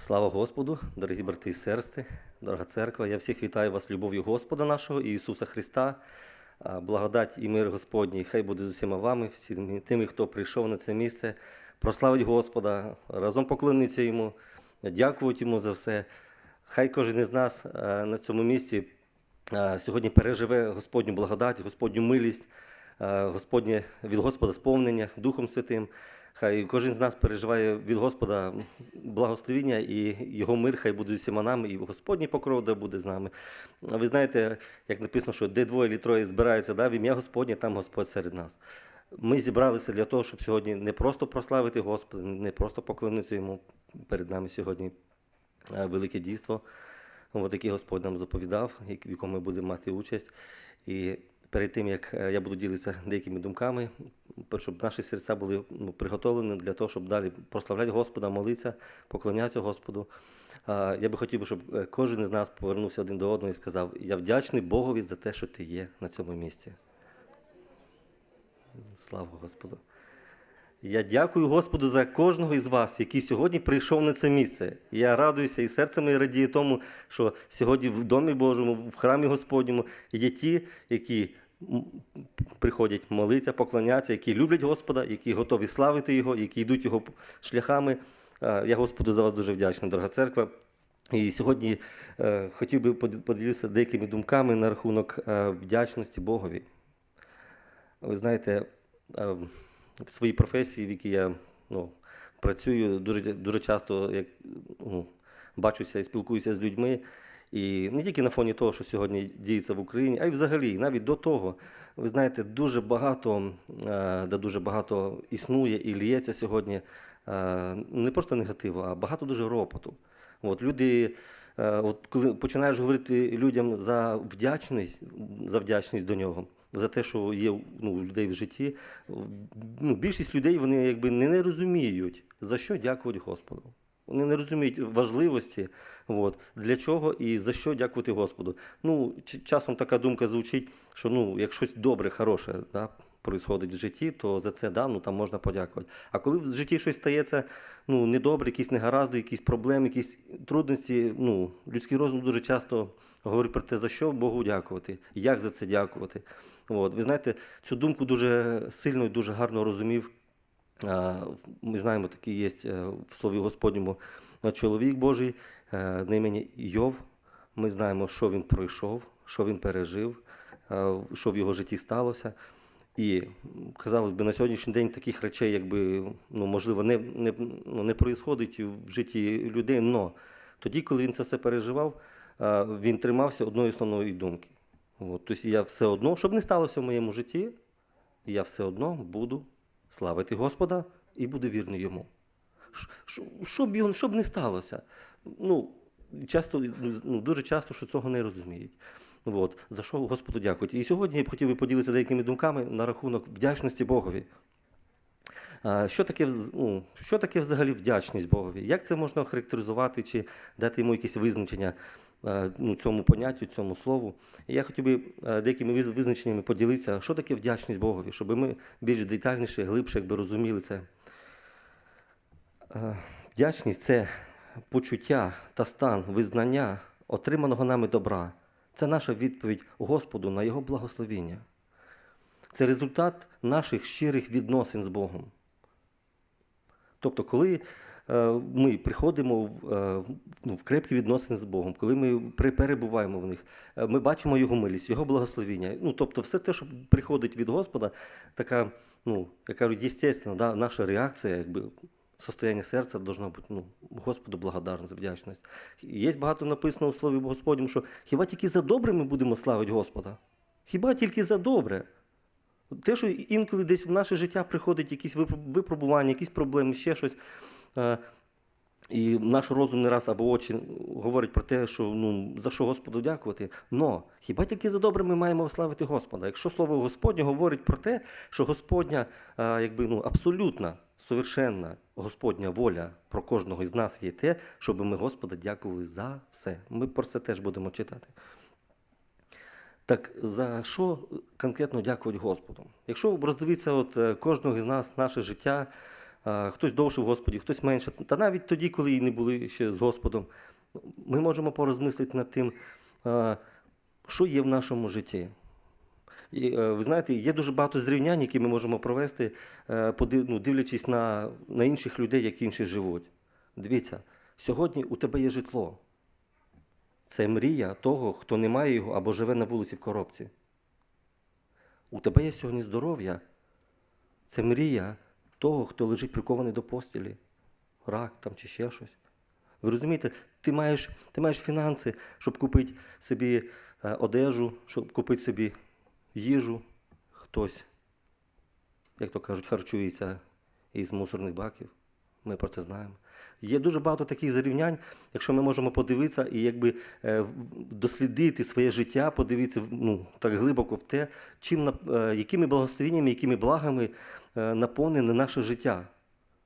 Слава Господу, дорогі брати і сестри, дорога церква. Я всіх вітаю вас любов'ю Господа нашого і Ісуса Христа. Благодать і мир Господній, хай буде з усіма вами, всіми тими, хто прийшов на це місце, прославить Господа, разом поклониться Йому, дякувати Йому за все. Хай кожен із нас на цьому місці сьогодні переживе Господню благодать, Господню милість, Господнє від Господа сповнення Духом Святим. Хай кожен з нас переживає від Господа благословіння і Його мир, хай буде усіма нами, і Господній покров да буде з нами. Ви знаєте, як написано, що де двоє троє збираються, да, в ім'я Господнє, там Господь серед нас. Ми зібралися для того, щоб сьогодні не просто прославити Господа, не просто поклонитися Йому перед нами сьогодні велике дійство, от яке Господь нам заповідав, в якому ми будемо мати участь. І перед тим, як е, я буду ділитися деякими думками, щоб наші серця були ну, приготовлені для того, щоб далі прославляти Господа, молитися, поклонятися Господу. Я би хотів, щоб е, кожен із нас повернувся один до одного і сказав: Я вдячний Богові за те, що ти є на цьому місці. Слава Господу. Я дякую Господу за кожного із вас, який сьогодні прийшов на це місце. Я радуюся і серце моє радіє тому, що сьогодні в Домі Божому, в храмі Господньому є ті, які приходять молитися, поклонятися, які люблять Господа, які готові славити Його, які йдуть Його шляхами. Е, Я Господу за вас дуже вдячний, дорога церква. І сьогодні е, хотів би поділитися деякими думками на рахунок е, вдячності Богові. Ви знаєте, в своїй професії, в якій я ну, працюю, дуже, дуже часто як, ну, бачуся і спілкуюся з людьми. І не тільки на фоні того, що сьогодні діється в Україні, а й взагалі, навіть до того, ви знаєте, дуже багато, е, де дуже багато існує і лється сьогодні е, не просто негативу, а багато дуже ропоту. От люди, е, от коли починаєш говорити людям за вдячність, за вдячність до нього, за те, що є ну, людей в житті, ну, більшість людей вони якби не, розуміють, за що дякувати Господу. Вони не розуміють важливості, от, для чого і за що дякувати Господу. Ну, часом така думка звучить, що ну, як щось добре, хороше да, происходить в житті, то за це да, ну, там можна подякувати. А коли в житті щось стається ну, недобре, якісь негаразди, якісь проблеми, якісь трудності, ну, людський розум дуже часто говорить про те, за що Богу дякувати, як за це дякувати. От, ви знаєте, цю думку дуже сильно і дуже гарно розумів Ми знаємо, такий є е, в Слові Господньому чоловік Божий е, на імені Йов. Ми знаємо, що він пройшов, що він пережив, е, що в його житті сталося. І казалось би, на сьогоднішній день таких речей, якби ну, можливо, не, не, ну, не проїсходить в житті людей. але тоді, коли він це все переживав, він тримався одної основної думки. От, тобто я все одно, щоб не сталося в моєму житті, я все одно буду славити Господа і буду вірний йому. Ш- ш- Щоб не сталося. Ну, часто, ну, дуже часто, що цього не розуміють. От, за що Господу дякувати. І сьогодні я б хотів би поділитися деякими думками на рахунок вдячності Богові. Що таке, ну, що таке взагалі вдячність Богові? Як це можна характеризувати чи дати йому якесь визначення ну, цьому поняттю, цьому слову? І я хотів би е, деякими визначеннями поділитися, що таке вдячність Богові, щоб ми більш детальніше, глибше якби розуміли це. Е, Вдячність це почуття та стан визнання отриманого нами добра. Це наша відповідь Господу на Його благословіння. Це результат наших щирих відносин з Богом. Тобто, коли е, ми приходимо в, е, ну, в крепкі відносини з Богом, коли ми перебуваємо в них, е, ми бачимо Його милість, Його благословіння. Ну, тобто, все те, що приходить від Господа, така, ну, як кажуть, естественно, да, наша реакція, якби. Состояние серця должно бути ну, Господу благодарність, вдячність. Є багато написано у Слові Господньому, що хіба тільки за добре ми будемо славити Господа? Хіба тільки за добре? Те, що інколи десь в наше життя приходять якісь випробування, якісь проблеми, ще щось. Е, І наш розум не раз або очі говорять про те, що ну, за що Господу дякувати. Но хіба тільки за добре ми маємо славити Господа? Якщо слово Господнє говорить про те, що Господня е, якби, ну, абсолютна, совершенна Господня воля про кожного із нас є те, щоб ми Господа дякували за все. Ми про це теж будемо читати. Так за що конкретно дякувати Господу? Якщо роздивитися от, е, кожного з нас, наше життя, а, хтось довше в Господі, хтось менше. Та навіть тоді, коли і не були ще з Господом, ми можемо порозмислити над тим, що є в нашому житті. І, е, ви знаєте, є дуже багато зрівнянь, які ми можемо провести, е, ну, дивлячись на, на інших людей, як інші живуть. Дивіться, сьогодні у тебе є житло. Це мрія того, хто не має його або живе на вулиці в коробці. У тебе є сьогодні здоров'я. Це мрія того, хто лежить прикований до постілі, рак там чи ще щось. Ви розумієте, ти маєш, ти маєш фінанси, щоб купити собі е, одежу, щоб купити собі їжу. Хтось, як то кажуть, харчується із мусорних баків. Ми про це знаємо. Є дуже багато таких зарівнянь, якщо ми можемо подивитися і якби е, дослідити своє життя, подивитися ну, так глибоко в те, чим, е, якими благословеннями, якими благами е, наповнене наше життя.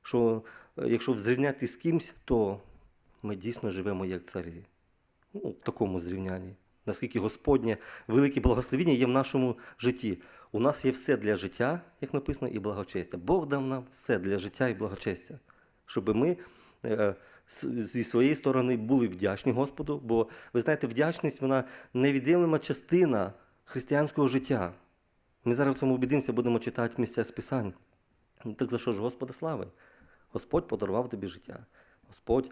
Що якщо зрівняти з кимсь, то ми дійсно живемо як царі. Ну, в такому зрівнянні. Наскільки Господнє велике благословення є в нашому житті. У нас є все для життя, як написано, і благочестя. Бог дав нам все для життя і благочестя, щоб ми зі своєї сторони були вдячні Господу, бо ви знаєте, вдячність вона невід'ємлема частина християнського життя. Ми зараз в цьому убідимося, будемо читати місця з Писань. Так за що ж Господа слави? Господь подарував тобі життя. Господь,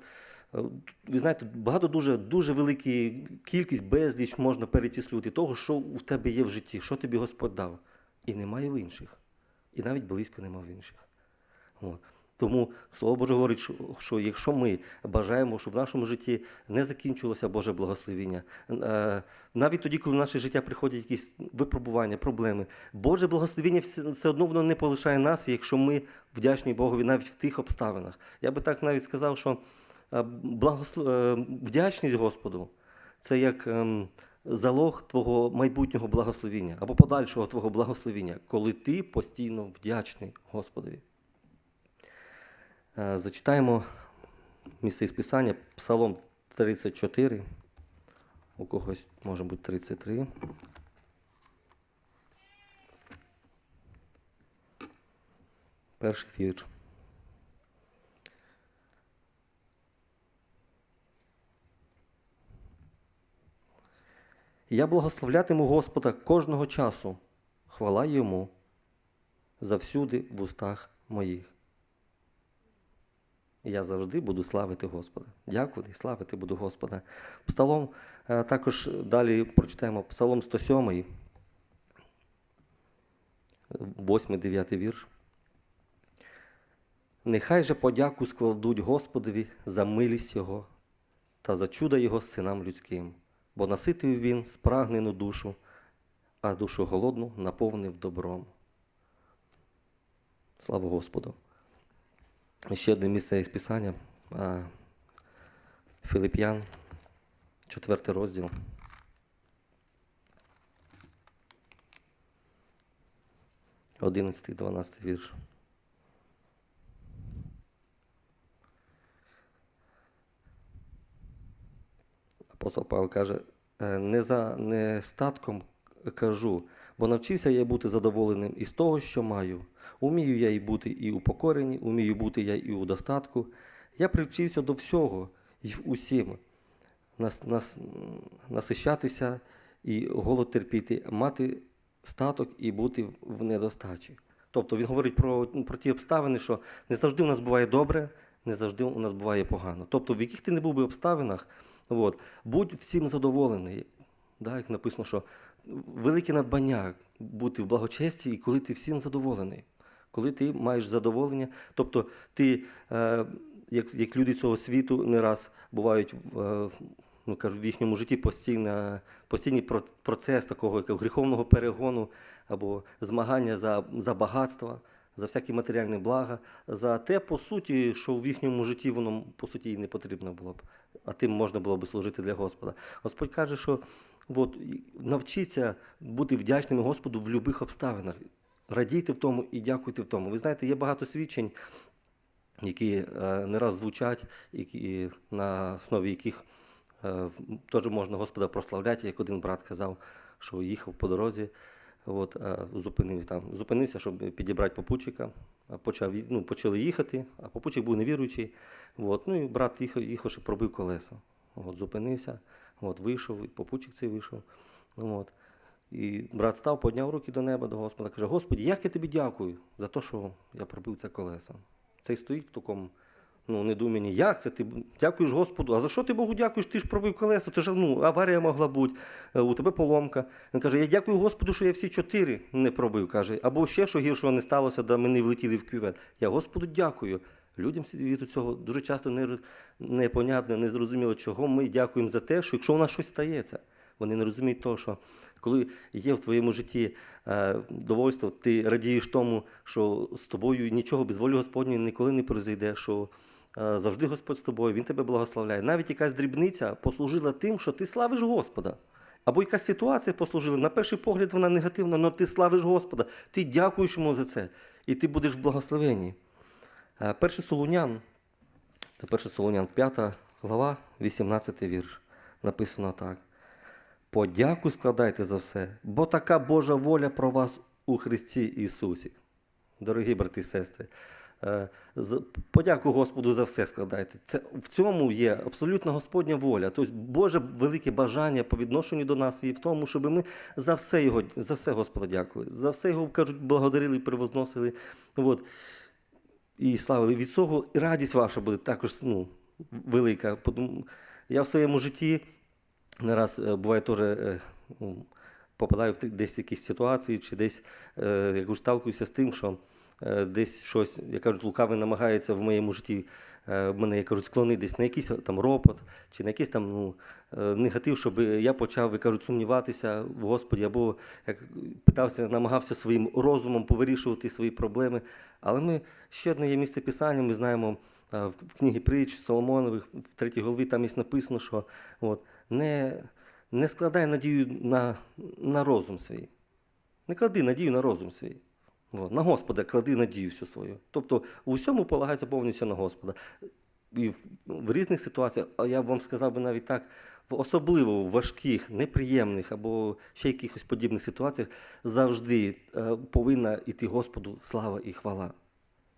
е, ви знаєте, багато дуже, дуже велика кількість, безліч можна перечислювати того, що в тебе є в житті, що тобі Господь дав. І немає в інших. І навіть близько немає в інших. От. Тому Слово Боже говорить, що, що якщо ми бажаємо, щоб в нашому житті не закінчилося Боже благословіння, е, навіть тоді, коли в наше життя приходять якісь випробування, проблеми, Боже благословіння все, все одно воно не полишає нас, якщо ми вдячні Богові навіть в тих обставинах. Я би так навіть сказав, що е, благослов... е, вдячність Господу це як ем, залог твого майбутнього благословіння або подальшого твого благословіння, коли ти постійно вдячний Господові. Е, Зачитаємо місце із Писання, Псалом 34, у когось може бути 33. Перший вірш. Я благословлятиму Господа кожного часу, хвала йому завсюди в устах моїх. Я завжди буду славити Господа. Дякувати і славити буду Господа. Псалом е, також далі прочитаємо Псалом 107, 8-9 вірш. Нехай же подяку складуть Господові за милість Його та за чудо Його синам людським, бо наситив він спрагнену душу, а душу голодну наповнив добром. Слава Господу! Ще одне місце із Писання. а, Филип'ян, 4 розділ. Одинадцятий, 12 вірш. Апостол Павло каже, «Е, не за нестатком кажу, бо навчився я бути задоволеним із того, що маю. Умію я і бути і у покоренні, умію бути я і у достатку. Я привчився до всього і в усім. Нас, нас, насищатися і голод терпіти, мати статок і бути в недостачі. Тобто він говорить про, про ті обставини, що не завжди у нас буває добре, не завжди у нас буває погано. Тобто, в яких ти не був би обставинах, от, будь всім задоволений. Да, як написано, що велике надбання бути в благочесті, і коли ти всім задоволений, коли ти маєш задоволення, тобто ти, е, як, як люди цього світу, не раз бувають е, ну, кажу, в їхньому житті постійна, постійний процес такого як гріховного перегону або змагання за, за багатство, за всякі матеріальні блага, за те, по суті, що в їхньому житті воно по суті і не потрібно було б, а тим можна було б служити для Господа. Господь каже, що от, навчіться бути вдячними Господу в будь-яких обставинах. Радійте в тому і дякуйте в тому. Ви знаєте, є багато свідчень, які е, не раз звучать, які, на основі яких е, теж можна Господа прославляти, як один брат казав, що їхав по дорозі От, зупинив, там, зупинився, щоб підібрати попутчика. Почав, ну, почали їхати, а попутчик був невіруючий. От, ну і брат їхав, їхавши, пробив колеса. От, зупинився, от, вийшов, і попутчик цей вийшов. От. І брат став, підняв руки до неба, до Господа, каже: Господи, як я тобі дякую за те, що я пробив це колесо. Цей стоїть в такому ну, недумінні, як це ти дякуєш Господу? А за що ти Богу дякуєш? Ти ж пробив колесо, ти ж ну, аварія могла бути, е, у тебе поломка. Він каже: Я дякую Господу, що я всі чотири не пробив. каже, або ще що гіршого не сталося, да ми не влетіли в кювет. Я Господу дякую. Людям від цього дуже часто не, непонятно, не зрозуміло, чого ми дякуємо за те, що якщо у нас щось стається, вони не розуміють того, що коли є в твоєму житті е, довольство, ти радієш тому, що з тобою нічого без волі Господньої ніколи не произойде, що е, завжди Господь з тобою, Він тебе благословляє. Навіть якась дрібниця послужила тим, що ти славиш Господа. Або якась ситуація послужила. На перший погляд вона негативна, але ти славиш Господа, ти дякуєш йому за це, і ти будеш в благословенні. Е, Перший Солунян, перший Солунян, 5 глава, 18 вірш. Написано так. Подяку складайте за все, бо така Божа воля про вас у Христі Ісусі. Дорогі брати і сестри, е, подяку Господу за все складайте. Це, в цьому є абсолютно Господня воля. Тобто Боже велике бажання по відношенню до нас і в тому, щоб ми за все його, за все Господа дякували. За все його, кажуть, благодарили, превозносили. От. І славили. Від цього радість ваша буде також ну, велика. Я в своєму житті не раз е, буває теж е, ну, попадаю в десь якісь ситуації, чи десь е, якось сталкуюся з тим, що десь щось, як кажуть, лукавий намагається в моєму житті мене, як кажуть, склонити десь на якийсь там ропот, чи на якийсь там ну, негатив, щоб я почав, як кажуть, сумніватися в Господі, або як питався, намагався своїм розумом повирішувати свої проблеми. Але ми ще одне є місце писання, ми знаємо в книгі притч Соломонових, в третій голові там є написано, що от, не, не складай надію на, на розум свій. Не клади надію на розум свій. От, на Господа клади надію всю свою. Тобто у всьому полагається повністю на Господа. І в, в різних ситуаціях, а я б вам сказав би навіть так, в особливо важких, неприємних або ще якихось подібних ситуаціях завжди е, повинна йти Господу слава і хвала.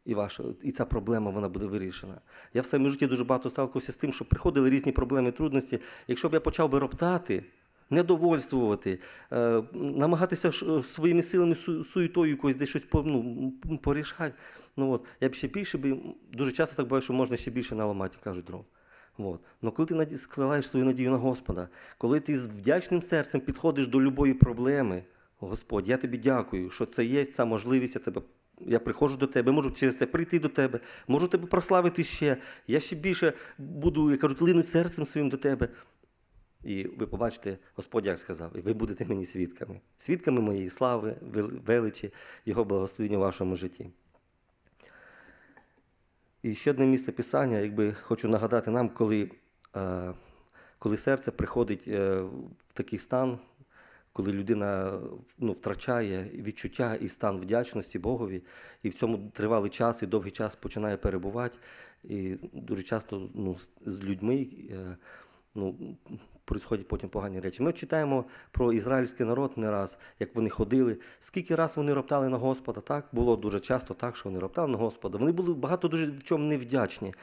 І ваша, і ця проблема вона буде вирішена. Я в своєму житті дуже багато сталкивався з тим, що приходили різні проблеми, трудності. Якщо б я почав би роптати, недовольствувати, е, намагатися ж, е, своїми силами су- суєтою якось десь щось ну, порішати, ну, от, я б ще більше би, дуже часто так буває, що можна ще більше наламати, кажуть дров. От. Но коли ти складаєш свою надію на Господа, коли ти з вдячним серцем підходиш до любої проблеми, Господь, я тобі дякую, що це є ця можливість, я тебе. Я приходжу до тебе, можу через це прийти до тебе, можу тебе прославити ще. Я ще більше буду, як кажуть, линуть серцем своїм до тебе. І ви побачите, Господь як сказав, і ви будете мені свідками, свідками моєї слави, величі, Його благословення в вашому житті. І ще одне місце Писання, якби хочу нагадати нам, коли, е, коли серце приходить е, в такий стан, коли людина ну, втрачає відчуття і стан вдячності Богові, і в цьому тривалий час і довгий час починає перебувати. І дуже часто ну, з- людьми е, ну, происходять потім погані речі. Ми читаємо про ізраїльський народ не раз, як вони ходили, скільки раз вони роптали на Господа. Так було дуже часто так, що вони роптали на Господа. Вони були багато дуже в чому невдячні.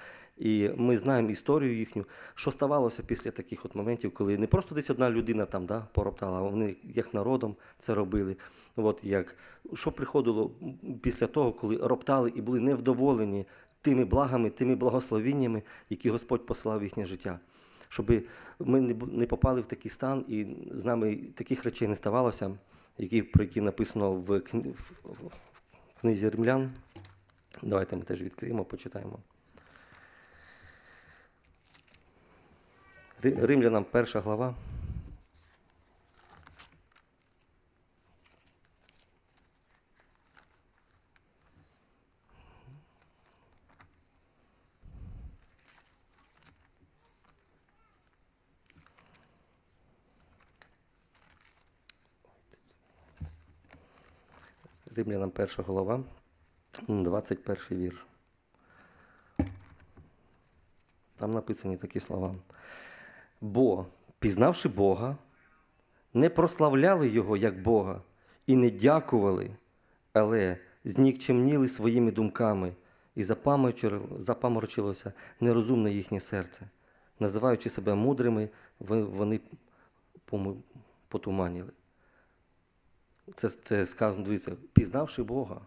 І ми знаємо історію їхню, що ставалося після таких от моментів, коли не просто десь одна людина там да, пороптала, а вони як народом це робили. От як що приходило після того, коли роптали і були невдоволені тими благами, тими благословіннями, які Господь послав в їхнє життя. Щоб ми не попали в такий стан, і з нами таких речей не ставалося, які, про які написано в, кни- в- книзі Римлян. Давайте ми теж відкриємо, почитаємо. Римлянам перша глава. Римлянам перша глава, м, 21 вірш. Там написані такі слова. Бо, пізнавши Бога, не прославляли Його як Бога і не дякували, але знікчемніли своїми думками, і запаморочилося нерозумне їхнє серце. Називаючи себе мудрими, вони потуманіли. Це, це сказано, дивіться, пізнавши Бога.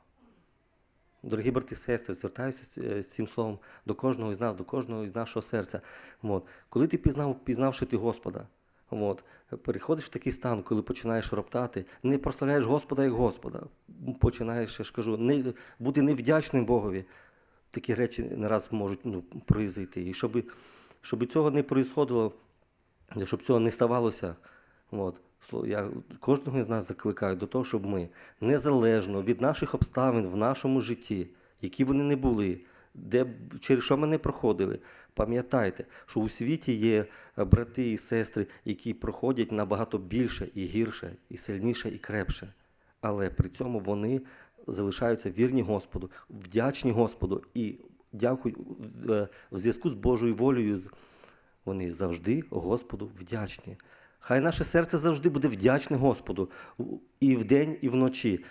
Дорогі брати і сестри, звертаюся з, е, цим словом до кожного із нас, до кожного із нашого серця. От. Коли ти пізнав, пізнавши ти Господа, от, переходиш в такий стан, коли починаєш роптати, не прославляєш Господа як Господа, починаєш, я ж кажу, не, бути невдячним Богові. Такі речі не раз можуть ну, произойти. І щоб, щоб цього не происходило, щоб цього не ставалося, от, я кожного з нас закликаю до того, щоб ми незалежно від наших обставин в нашому житті, які вони не були, де, через що ми не проходили, пам'ятайте, що у світі є е, брати і сестри, які проходять набагато більше і гірше, і сильніше, і крепше. Але при цьому вони залишаються вірні Господу, вдячні Господу і дякую в- е, зв'язку з Божою волею. Вони завжди Господу вдячні. Хай наше серце завжди буде вдячне Господу і вдень, і вночі.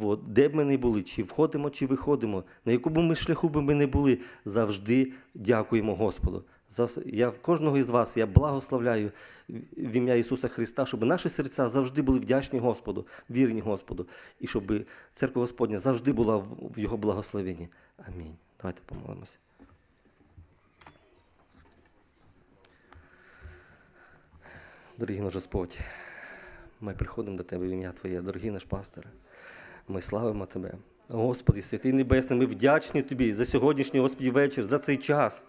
От, де б ми не були, чи входимо, чи виходимо, на якому ми шляху би ми не були, завжди дякуємо Господу. Я кожного із вас я благословляю в ім'я Ісуса Христа, щоб наші серця завжди були вдячні Господу, вірні Господу, і щоб церква Господня завжди була в Його благословенні. Амінь. Давайте помолимося. Дорогий наш Господь, ми приходимо до Тебе в ім'я Твоє, дорогий наш пастор. Ми славимо Тебе. Господи, святий Небесний, ми вдячні Тобі за сьогоднішній Господі вечір, за цей час,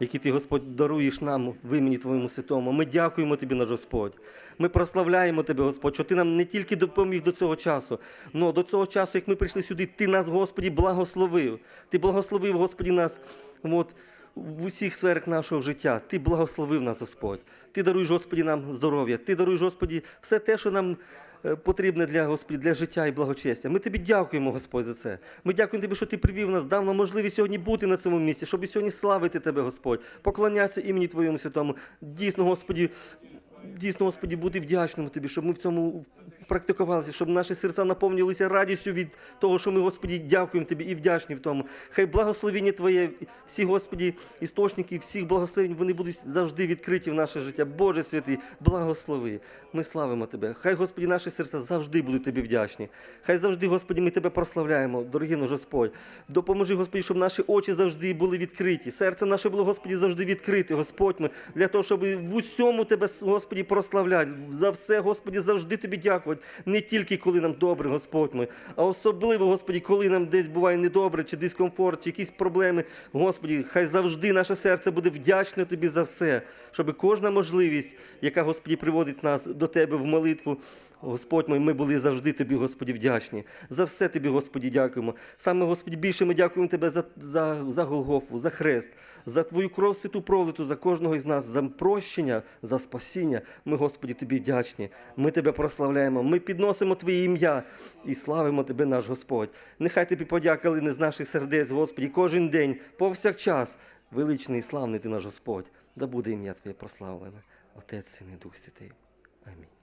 який Ти, Господь, даруєш нам в імені Твоєму святому. Ми дякуємо Тобі, наш Господь. Ми прославляємо Тебе, Господь, що Ти нам не тільки допоміг до цього часу, але до цього часу, як ми прийшли сюди, Ти нас, Господі, благословив. Ти благословив, Господі, нас. От, в усіх сферах нашого життя. Ти благословив нас, Господь. Ти даруєш, Господі, нам здоров'я. Ти даруєш, Господі, все те, що нам е, потрібне для Господі, для життя і благочестя. Ми тобі дякуємо, Господь, за це. Ми дякуємо тобі, що ти привів нас, дав нам можливість сьогодні бути на цьому місці, щоб сьогодні славити тебе, Господь, поклонятися імені Твоєму святому. Дійсно, Господі. Дійсно, Господі, бути вдячним тобі, щоб ми в цьому практикувалися, щоб наші серця наповнилися радістю від того, що ми, Господі, дякуємо тобі і вдячні в тому. Хай благословіння Твоє, всі, Господі, істочники, всіх благословень, вони будуть завжди відкриті в наше життя. Боже святий, благослови. Ми славимо Тебе. Хай, Господі, наші серця завжди будуть Тобі вдячні. Хай завжди, Господі, ми Тебе прославляємо, дорогий наш Господь. Допоможи, Господі, щоб наші очі завжди були відкриті. Серце наше було, Господі, завжди відкрите, Господь, ми, для того, щоб в усьому Тебе, Господі, прославляти. За все, Господі, завжди Тобі дякувати. Не тільки коли нам добре, Господь мой, а особливо, Господі, коли нам десь буває недобре, чи дискомфорт, чи якісь проблеми. Господі, хай завжди наше серце буде вдячне Тобі за все, щоб кожна можливість, яка, Господі, приводить нас до Тебе в молитву, Господь мой, ми були завжди Тобі, Господі, вдячні. За все Тобі, Господі, дякуємо. Саме, Господі, більше ми дякуємо Тебе за, за, за Голгофу, за хрест, за Твою кров святу пролиту, за кожного із нас, за прощення, за спасіння. Ми, Господі, Тобі вдячні. Ми Тебе прославляємо, ми підносимо Твоє ім'я і славимо Тебе, наш Господь. Нехай Тобі подяка лине з наших сердець, Господі, кожен день, повсякчас. Величний і славний Ти наш Господь. Да буде ім'я Твоє прославлене. Отець, Син і Дух Святий. Амінь.